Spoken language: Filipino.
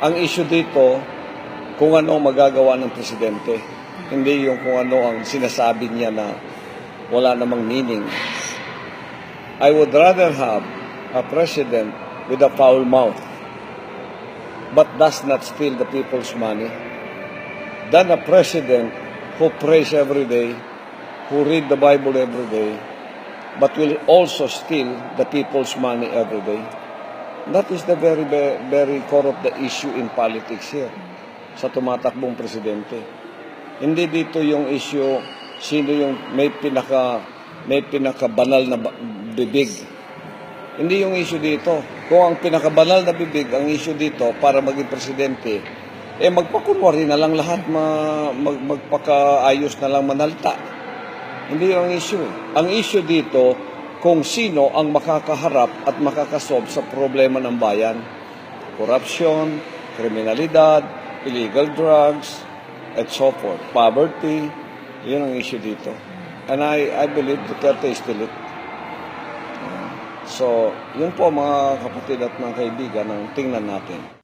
ang issue dito, kung ano ang magagawa ng presidente. Hindi yung kung ano ang sinasabi niya na wala namang meaning. I would rather have a president with a foul mouth but does not steal the people's money than a president who prays every day, who read the Bible every day, but will also steal the people's money every day. That is the very, very, core of the issue in politics here sa tumatakbong presidente. Hindi dito yung issue sino yung may pinaka may pinakabanal na bibig. Hindi yung issue dito. Kung ang pinakabanal na bibig ang issue dito para maging presidente, eh magpakunwari na lang lahat, ma, mag, magpakaayos na lang manalta. Hindi yung issue. Ang issue dito, kung sino ang makakaharap at makakasolve sa problema ng bayan. Corruption, kriminalidad, illegal drugs, and so forth. Poverty, yun ang issue dito. And I, I believe Duterte is still it. So, yun po mga kapatid at mga kaibigan ang tingnan natin.